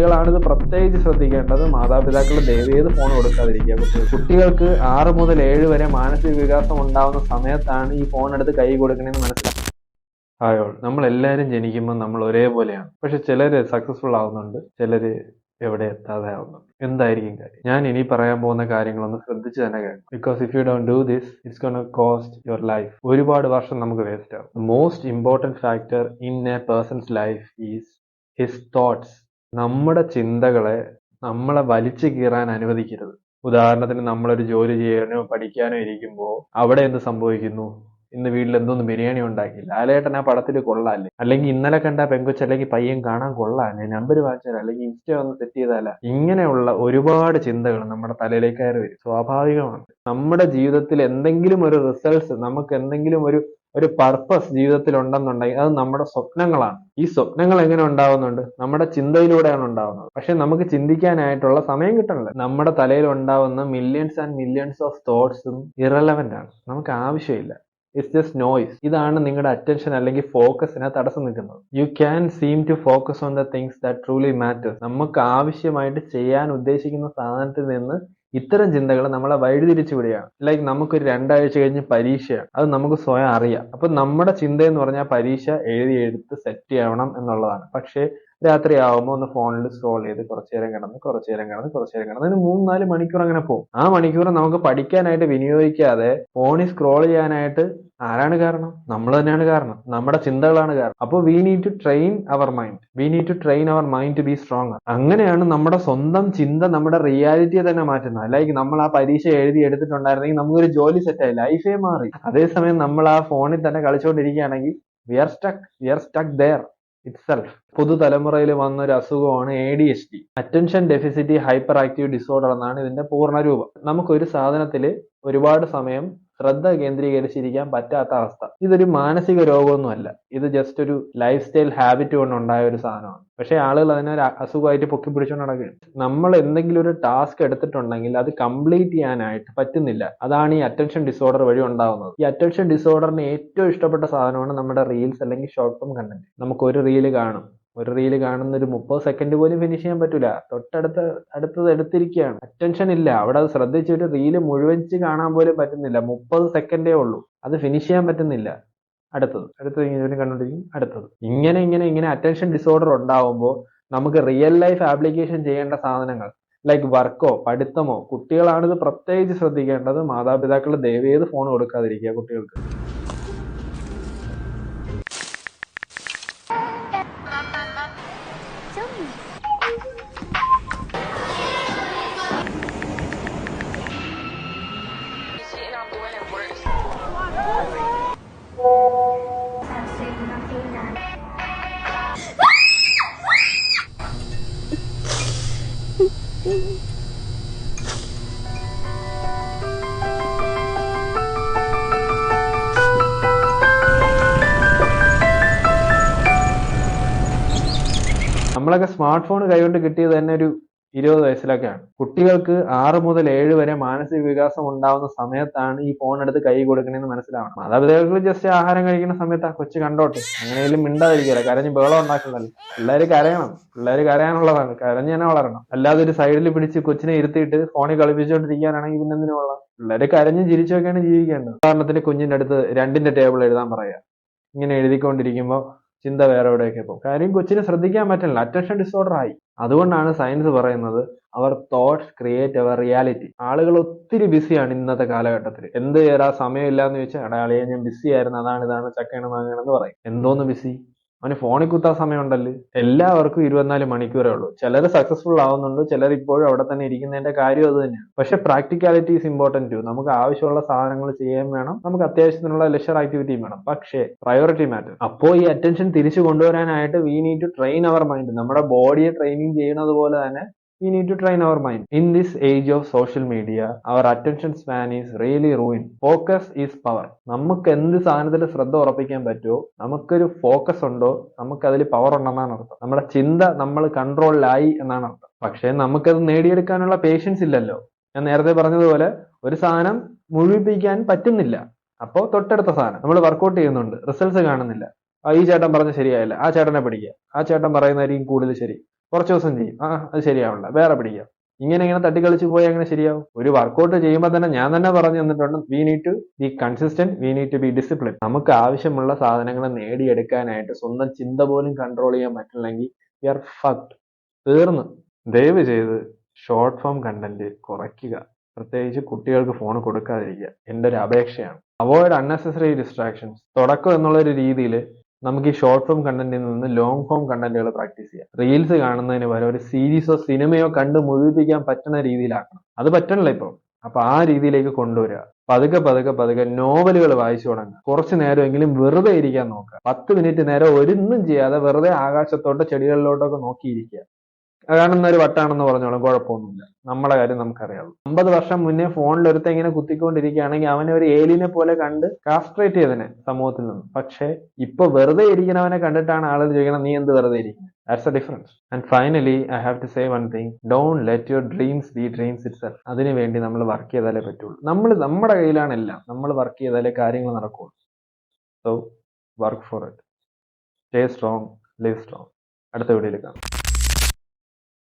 കുട്ടികളാണിത് പ്രത്യേകിച്ച് ശ്രദ്ധിക്കേണ്ടത്. മാതാപിതാക്കൾ ദയവേത് ഫോൺ കൊടുക്കാതിരിക്കുക. കുട്ടികൾ കുട്ടികൾക്ക് ആറ് മുതൽ ഏഴ് വരെ മാനസിക വികാസം ഉണ്ടാവുന്ന സമയത്താണ് ഈ ഫോൺ എടുത്ത് കൈ കൊടുക്കണമെന്ന് മനസ്സിലാക്കുക ആയോൾ നമ്മൾ എല്ലാവരും ജനിക്കുമ്പോൾ നമ്മൾ ഒരേപോലെയാണ്. പക്ഷെ ചിലര് സക്സസ്ഫുൾ ആവുന്നുണ്ട്. ചിലര് എവിടെ എത്താതെ ആവുന്നുണ്ട്. എന്തായിരിക്കും കാര്യം? ഞാൻ ഇനി പറയാൻ പോകുന്ന കാര്യങ്ങളൊന്ന് ശ്രദ്ധിച്ച് തന്നെ കേൾക്കും because if you don do this it's gon cost your life ഒരുപാട് വർഷം നമുക്ക് വേസ്റ്റ് ആവും. Most important factor in a person's life is his thoughts നമ്മുടെ ചിന്തകളെ നമ്മളെ വലിച്ചു കീറാൻ അനുവദിക്കരുത്. ഉദാഹരണത്തിന് നമ്മളൊരു ജോലി ചെയ്യാനോ പഠിക്കാനോ ഇരിക്കുമ്പോൾ അവിടെ എന്ത് സംഭവിക്കുന്നു? ഇന്ന് വീട്ടിൽ എന്തോന്ന് ബിരിയാണി ഉണ്ടാക്കി. ലാലേട്ടൻ ആ പടത്തിൽ കൊള്ളാല്ലേ? അല്ലെങ്കിൽ ഇന്നലെ കണ്ട പെങ്കുച്ച അല്ലെങ്കിൽ പയ്യൻ കാണാൻ കൊള്ളാല്ലേ? നമ്പർ വാങ്ങിച്ചാൽ അല്ലെങ്കിൽ ഇൻസ്റ്റ ഒന്ന് സെറ്റ് ചെയ്താല? ഇങ്ങനെയുള്ള ഒരുപാട് ചിന്തകൾ നമ്മുടെ തലയിലേക്ക് കയറി വരും. സ്വാഭാവികമാണ്. നമ്മുടെ ജീവിതത്തിൽ എന്തെങ്കിലും ഒരു റിസൾട്ട്സ് നമുക്ക് എന്തെങ്കിലും ഒരു ഒരു പർപ്പസ് ജീവിതത്തിൽ ഉണ്ടെന്നുണ്ടെങ്കിൽ അത് നമ്മുടെ സ്വപ്നങ്ങളാണ്. ഈ സ്വപ്നങ്ങൾ എങ്ങനെ ഉണ്ടാവുന്നുണ്ട്? നമ്മുടെ ചിന്തയിലൂടെയാണ് ഉണ്ടാവുന്നത്. പക്ഷെ നമുക്ക് ചിന്തിക്കാനായിട്ടുള്ള സമയം കിട്ടണില്ല. നമ്മുടെ തലയിൽ ഉണ്ടാവുന്ന മില്യൺസ് ആൻഡ് മില്യൺസ് ഓഫ് തോട്ട്സും ഇറലവന്റ് ആണ്. നമുക്ക് ആവശ്യമില്ല. ഇറ്റ്സ് ജസ്റ്റ് നോയ്സ് ഇതാണ് നിങ്ങളുടെ അറ്റൻഷൻ അല്ലെങ്കിൽ ഫോക്കസിനെ തടസ്സം നിൽക്കുന്നത്. You can seem to focus on the things that truly matters നമുക്ക് ആവശ്യമായിട്ട് ചെയ്യാൻ ഉദ്ദേശിക്കുന്ന സാധനത്തിൽ നിന്ന് ഇത്തരം ചിന്തകൾ നമ്മളെ വഴിതിരിച്ചു വിടുകയാണ്. ലൈക്ക് നമുക്കൊരു രണ്ടാഴ്ച കഴിഞ്ഞ് പരീക്ഷയാണ്. അത് നമുക്ക് സ്വയം അറിയാം. അപ്പൊ നമ്മുടെ ചിന്ത എന്ന് പറഞ്ഞാൽ പരീക്ഷ എഴുതി എടുത്ത് സെറ്റ് ചെയ്യണം എന്നുള്ളതാണ്. പക്ഷേ രാത്രി ആവുമ്പോൾ ഒന്ന് ഫോണിൽ സ്ക്രോൾ ചെയ്ത് കുറച്ചു നേരം കിടന്ന് കുറച്ചു നേരം കിടന്ന് കുറച്ചു നേരം കിടന്ന്. മൂന്ന് നാല് മണിക്കൂർ അങ്ങനെ പോകും. ആ മണിക്കൂർ നമുക്ക് പഠിക്കാനായിട്ട് വിനിയോഗിക്കാതെ ഫോണിൽ സ്ക്രോൾ ചെയ്യാനായിട്ട് ആരാണ് കാരണം? നമ്മൾ തന്നെയാണ് കാരണം. നമ്മുടെ ചിന്തകളാണ് കാരണം. അപ്പോൾ we need to train our mind we need to train our mind to be strong അങ്ങനെയാണ് നമ്മുടെ സ്വന്തം ചിന്ത നമ്മുടെ റിയാലിറ്റിയെ തന്നെ മാറ്റുന്നത്. ലൈക്ക് നമ്മൾ ആ പരീക്ഷ എഴുതി എടുത്തിട്ടുണ്ടായിരുന്നെങ്കിൽ നമുക്കൊരു ജോലി സെറ്റായി ലൈഫേ മാറി. അതേസമയം നമ്മൾ ആ ഫോണിൽ തന്നെ കളിച്ചുകൊണ്ടിരിക്കുകയാണെങ്കിൽ we are stuck we are stuck there itself പുതുതലമുറയിൽ വന്ന ഒരു അസുഖമാണ് A D H D attention deficit hyper active disorder എന്നാണ് ഇതിന്റെ പൂർണ രൂപം. നമുക്കൊരു സാധനത്തിൽ ഒരുപാട് സമയം ശ്രദ്ധ കേന്ദ്രീകരിച്ചിരിക്കാൻ പറ്റാത്ത അവസ്ഥ. ഇതൊരു മാനസിക രോഗമൊന്നുമല്ല. ഇത് ജസ്റ്റ് ഒരു ലൈഫ് സ്റ്റൈൽ ഹാബിറ്റ് കൊണ്ടുണ്ടായ ഒരു സാധനമാണ്. പക്ഷെ ആളുകൾ അതിനെ ഒരു അസുഖമായിട്ട് പൊക്കി പിടിച്ചുകൊണ്ട് നടക്കുകയാണ്. നമ്മൾ എന്തെങ്കിലും ഒരു ടാസ്ക് എടുത്തിട്ടുണ്ടെങ്കിൽ അത് കംപ്ലീറ്റ് ചെയ്യാനായിട്ട് പറ്റുന്നില്ല. അതാണ് ഈ അറ്റൻഷൻ ഡിസോർഡർ വഴി ഉണ്ടാവുന്നത്. ഈ അറ്റൻഷൻ ഡിസോർഡറിന് ഏറ്റവും ഇഷ്ടപ്പെട്ട സാധനമാണ് നമ്മുടെ റീൽസ് അല്ലെങ്കിൽ ഷോർട്ട് ഫോം കണ്ടന്റ് നമുക്ക് ഒരു റീൽ കാണും. ഒരു റീൽ കാണുന്ന ഒരു മുപ്പത് സെക്കൻഡ് പോലും ഫിനിഷ് ചെയ്യാൻ പറ്റൂല. തൊട്ടടുത്ത അടുത്തത് എടുത്തിരിക്കുകയാണ്. അറ്റൻഷൻ ഇല്ല. അവിടെ അത് ശ്രദ്ധിച്ച് ഒരു റീൽ മുഴുവൻച്ച് കാണാൻ പോലും പറ്റുന്നില്ല. മുപ്പത് സെക്കൻഡേ ഉള്ളൂ. അത് ഫിനിഷ് ചെയ്യാൻ പറ്റുന്നില്ല. അടുത്തത്. അടുത്തത് ഇങ്ങനെ കണ്ടുകൊണ്ടിരിക്കും. അടുത്തത്. ഇങ്ങനെ ഇങ്ങനെ ഇങ്ങനെ അറ്റൻഷൻ ഡിസോർഡർ ഉണ്ടാവുമ്പോൾ നമുക്ക് റിയൽ ലൈഫ് ആപ്ലിക്കേഷൻ ചെയ്യേണ്ട സാധനങ്ങൾ ലൈക്ക് വർക്കോ പഠിത്തമോ കുട്ടികളാണിത് പ്രത്യേകിച്ച് ശ്രദ്ധിക്കേണ്ടത്. മാതാപിതാക്കൾ ദയവേത് ഫോൺ കൊടുക്കാതിരിക്കുക കുട്ടികൾക്ക്. നമ്മളൊക്കെ സ്മാർട്ട് ഫോൺ കൈകൊണ്ട് കിട്ടിയത് തന്നെ ഒരു ഇരുപത് വയസ്സിലൊക്കെയാണ്. കുട്ടികൾക്ക് ആറ് മുതൽ ഏഴ് വരെ മാനസിക വികാസം ഉണ്ടാവുന്ന സമയത്താണ് ഈ ഫോൺ എടുത്ത് കൈ കൊടുക്കണമെന്ന് മനസ്സിലാവണം. മാതാപിതാക്കൾ ജസ്റ്റ് ആഹാരം കഴിക്കുന്ന സമയത്ത് ആ കൊച്ചു കണ്ടോട്ടെ? അങ്ങനെയും മിണ്ടാതിരിക്കില്ല? കരഞ്ഞ് ബഹളം ഉണ്ടാക്കുന്നതല്ല പിള്ളേര് കരയണം. പിള്ളേര് കരയാനുള്ളതാണ്. കരഞ്ഞ് തന്നെ വളരണം. അല്ലാതെ ഒരു സൈഡിൽ പിടിച്ച് കൊച്ചിനെ ഇരുത്തിയിട്ട് ഫോണിൽ കളിപ്പിച്ചുകൊണ്ടിരിക്കാനാണെങ്കിൽ പിന്നെ എന്തിനുള്ള പിള്ളേർ കരഞ്ഞ് കരഞ്ഞും ചിരിച്ചൊക്കെയാണ് ജീവിക്കേണ്ടത്. ഉദാഹരണത്തിന് കുഞ്ഞിന്റെ അടുത്ത് രണ്ടിന്റെ ടേബിൾ എഴുതാൻ പറയാ ഇങ്ങനെ എഴുതിക്കൊണ്ടിരിക്കുമ്പോൾ ചിന്ത വേറെ എവിടെയൊക്കെ പോകും കാര്യം കൊച്ചിനെ ശ്രദ്ധിക്കാൻ പറ്റില്ല. അറ്റൻഷൻ ഡിസോർഡർ ആയി. അതുകൊണ്ടാണ് സയൻസ് പറയുന്നത് our thoughts create our reality ആളുകൾ ഒത്തിരി ബിസിയാണ് ഇന്നത്തെ കാലഘട്ടത്തിൽ എന്ത് ചെയ്യാറാ സമയമില്ല എന്ന് ചോദിച്ചാൽ എടാ അളിയെ ഞാൻ ബിസി ആയിരുന്നു. അതാണ് ഇതാണ് ചക്കയാണ് എന്ന് പറയും. എന്തോന്ന് ബിസി അവന് ഫോണിൽ കുത്താൻ സമയമുണ്ടല്ലോ? എല്ലാവർക്കും ഇരുപത്തിനാല് മണിക്കൂറേ ഉള്ളൂ. ചിലർ സക്സസ്ഫുൾ ആവുന്നുണ്ട് ചിലർ ഇപ്പോഴും അവിടെ തന്നെ ഇരിക്കുന്നതിന്റെ കാര്യം അത് തന്നെയാണ്. പക്ഷെ പ്രാക്ടിക്കാലിറ്റി ഈസ് ഇമ്പോർട്ടന്റ് ടു നമുക്ക് ആവശ്യമുള്ള സാധനങ്ങൾ ചെയ്യാൻ വേണം. നമുക്ക് അത്യാവശ്യത്തിനുള്ള ലെഷർ ആക്ടിവിറ്റിയും വേണം. പക്ഷേ പ്രയോറിറ്റി മാറ്റർ അപ്പോൾ ഈ അറ്റൻഷൻ തിരിച്ചു കൊണ്ടുവരാനായിട്ട് we need to train our mind നമ്മുടെ ബോഡിയെ ട്രെയിനിങ് ചെയ്യുന്നത് പോലെ തന്നെ we need to train our mind. In this age of social media, our attention span is really ruined. Focus is power. നമുക്ക് എന്ത് സാധനത്തിൽ ശ്രദ്ധ ഉറപ്പിക്കാൻ പറ്റുമോ നമുക്കൊരു ഫോക്കസ് ഉണ്ടോ നമുക്ക് അതിൽ പവർ ഉണ്ടെന്നാണ് അർത്ഥം. നമ്മുടെ ചിന്ത നമ്മൾ കൺട്രോളിലായി എന്നാണ് അർത്ഥം. പക്ഷേ നമുക്കത് നേടിയെടുക്കാനുള്ള പേഷ്യൻസ് ഇല്ലല്ലോ. ഞാൻ നേരത്തെ പറഞ്ഞതുപോലെ ഒരു സാധനം മുഴുവിപ്പിക്കാൻ പറ്റുന്നില്ല. അപ്പോൾ തൊട്ടടുത്ത സാധനം നമ്മൾ വർക്കൗട്ട് ചെയ്യുന്നുണ്ട്. റിസൾട്ട്സ് കാണുന്നില്ല. ഈ ചേട്ടൻ പറഞ്ഞ ശരിയായില്ല. ആ ചേട്ടനെ പഠിക്കുക ആ ചേട്ടൻ പറയുന്നതായിരിക്കും കൂടുതൽ ശരി. കുറച്ച് ദിവസം ചെയ്യും. ആ അത് ശരിയാവണ്ട. വേറെ പിടിക്കാം. ഇങ്ങനെ ഇങ്ങനെ തട്ടിക്കളിച്ച് പോയി അങ്ങനെ ശരിയാവും? ഒരു വർക്കൗട്ട് ചെയ്യുമ്പോൾ തന്നെ ഞാൻ തന്നെ പറഞ്ഞു തന്നിട്ടുണ്ട് we need to be consistent we need to be discipline നമുക്ക് ആവശ്യമുള്ള സാധനങ്ങൾ നേടിയെടുക്കാനായിട്ട് സ്വന്തം ചിന്ത പോലും കൺട്രോൾ ചെയ്യാൻ പറ്റില്ലെങ്കിൽ വി ആർ ഫക്ട് തീർന്ന്. ദയവ് ചെയ്ത് ഷോർട്ട് ഫോം കണ്ടന്റ് കുറയ്ക്കുക. പ്രത്യേകിച്ച് കുട്ടികൾക്ക് ഫോൺ കൊടുക്കാതിരിക്കുക. എന്റെ ഒരു അപേക്ഷയാണ്. അവോയ്ഡ് അൺനെസസറി ഡിസ്ട്രാക്ഷൻസ് തുടക്കം എന്നുള്ള ഒരു രീതിയിൽ നമുക്ക് ഈ ഷോർട്ട് ഫോം കണ്ടന്റിൽ നിന്ന് ലോങ് ഫോം കണ്ടന്റുകൾ പ്രാക്ടീസ് ചെയ്യാം. റീൽസ് കാണുന്നതിന് പകരം ഒരു സീരീസോ സിനിമയോ കണ്ട് മുഴുവിപ്പിക്കാൻ പറ്റുന്ന രീതിയിലാക്കണം. അത് പറ്റണല്ലോ ഇപ്പം. അപ്പൊ ആ രീതിയിലേക്ക് കൊണ്ടുവരിക. പതുക്കെ പതുക്കെ പതുക്കെ നോവലുകൾ വായിച്ചു തുടങ്ങുക. കുറച്ചു നേരമെങ്കിലും വെറുതെ ഇരിക്കാൻ നോക്കുക. പത്ത് മിനിറ്റ് നേരം ഒരൊന്നും ചെയ്യാതെ വെറുതെ ആകാശത്തോട്ടോ ചെടികളിലോട്ടോ ഒക്കെ നോക്കിയിരിക്കുക. കാണുന്ന ഒരു വട്ടാണെന്ന് പറഞ്ഞോളും കുഴപ്പമൊന്നുമില്ല. നമ്മളെ കാര്യം നമുക്കറിയാവുള്ളൂ. അമ്പത് വർഷം മുന്നേ ഫോണിൽ ഒരുത്ത ഇങ്ങനെ കുത്തിക്കൊണ്ടിരിക്കുകയാണെങ്കിൽ അവനെ ഒരു ഏലിനെ പോലെ കണ്ട് കാസ്ട്രേറ്റ് ചെയ്തനെ സമൂഹത്തിൽ നിന്ന്. പക്ഷേ ഇപ്പൊ വെറുതെ ഇരിക്കുന്നവനെ കണ്ടിട്ടാണ് ആളുകൾ ചോദിക്കണം നീ എന്ത് വെറുതെ ഇരിക്കുന്നത് that's a difference and finally I have to say one thing don let your dreams be dreams it self അതിനു വേണ്ടി നമ്മൾ വർക്ക് ചെയ്താലേ പറ്റുള്ളൂ. നമ്മൾ നമ്മുടെ കയ്യിലാണ് എല്ലാം. നമ്മൾ വർക്ക് ചെയ്താലേ കാര്യങ്ങൾ നടക്കുള്ളൂ. So work for it stay strong live strong അടുത്ത വീഡിയോയിൽ കാണാം.